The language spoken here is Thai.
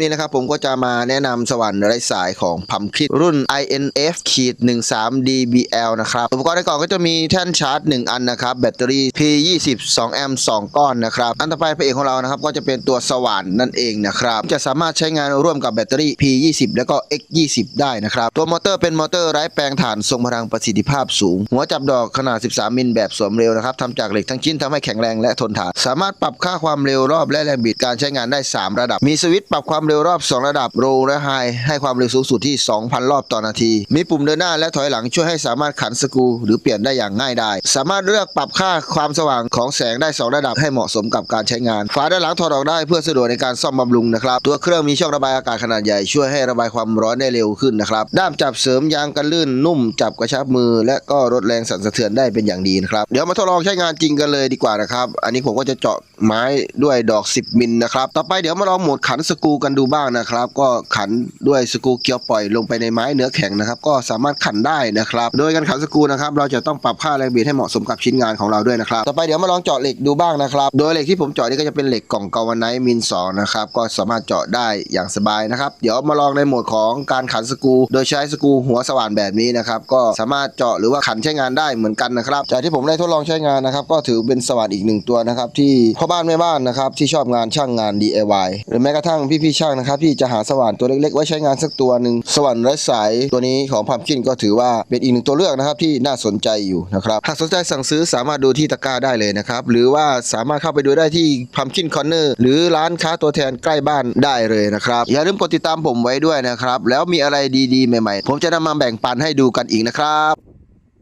นี่นะครับผมก็จะมาแนะนำสว่านไร้สายของพัมคิดรุ่น INF ขีด 13 dBl นะครับ อุปกรณ์ในกล่องก็จะมีแท่นชาร์จ 1 อันนะครับ แบตเตอรี่ P20 2แอมป์2ก้อนนะครับ อันต่อไปพระเอกของเรานะครับ ก็จะเป็นตัวสว่านนั่นเองนะครับ จะสามารถใช้งานร่วมกับแบตเตอรี่ P20 แล้วก็ X20 ได้นะครับ ตัวมอเตอร์เป็นมอเตอร์ไร้แปลงถ่านทรงพลังประสิทธิภาพสูง หัวจับดอกขนาด 13 มิลแบบสวมเร็วนะครับทำจากเหล็กทั้งชิ้นทำให้แข็งแรงและทนทาน สามารถปรับค่าความเร็วรอบและแรงบิดการใช้งานได้ 3 ระดับ มีสวิตช์ปรับความเร็วรอบ 2 ระดับโรและไฮให้ความเร็วสูงสุดที่ 2,000 รอบต่อนาที มีปุ่มเดินหน้าและถอยหลังช่วยให้สามารถขันสกู หรือเปลี่ยนได้อย่างง่ายได้สามารถเลือกปรับค่าความสว่างของแสงได้ 2 ระดับให้เหมาะสมกับการใช้งาน ฝาด้านหลังถอดออกได้เพื่อสะดวกในการซ่อมบำรุงนะครับตัวเครื่องมีช่องระบายอากาศขนาดใหญ่ช่วยให้ระบายความร้อนได้เร็วขึ้นนะครับด้ามจับเสริมยางกันลื่นนุ่มจับกระชับมือ และก็ลดแรงสั่นสะเทือนได้เป็นอย่างดีนะครับเดี๋ยวมาทดลองใช้งานจริงกันเลยดีกว่านะครับอันนี้ผมก็จะเจาะไม้ด้วยดอก 10 มิลนะครับต่อไปเดี๋ยวมาลองโหมดขันสกูกันดููบ้างนะครับ ก็ขันด้วยสกูเกียวปล่อยลงไปในไม้เนื้อแข็งนะครับ ก็สามารถขันได้นะครับ โดยการขันสกูนะครับเราจะต้องปรับค่าแรงบิดให้เหมาะสมกับชิ้นงานของเราด้วยนะครับต่อไปเดี๋ยวมาลองเจาะเหล็กดูบ้างนะครับ โดยเหล็กที่ผมเจาะนี่ก็จะเป็นเหล็กกล่องกาวไนท์มินสองนะครับก็สามารถเจาะได้อย่างสบายนะครับเดี๋ยวมาลองในโหมดของการขันสกู โดยใช้สกูหัวสว่านแบบนี้นะครับก็สามารถเจาะหรือว่าขันใช้งานได้เหมือนกันนะครับจากที่ผมได้ทดลองใช้งานนะครับก็ถือเป็นสว่านอีกหนึ่งตัวนะครับที่พ่อบ้านแม่บ้านนะครับที่ชอบงานช่างงาน DIY หรือแม้กระทั่งพี่ๆช่างนะครับที่จะหาสว่านตัวเล็กๆ ไว้ใช้งานสักตัวหนึ่งสว่านไร้สายตัวนี้ของพัมคินก็ถือว่าเป็นอีกหนึ่งตัวเลือกนะครับที่น่าสนใจอยู่นะครับหากสนใจสั่งซื้อสามารถดูที่ตะกร้าได้เลยนะครับหรือว่าสามารถเข้าไปดูได้ที่พัมคินคอนเนอร์หรือร้านค้าตัวแทนใกล้บ้านได้เลยนะครับอย่าลืมกดติดตามผมไว้ด้วยนะครับแล้วมีอะไรดีๆ ใหม่ๆ ผมจะนำมาแบ่งปันให้ดูกันอีกนะครับ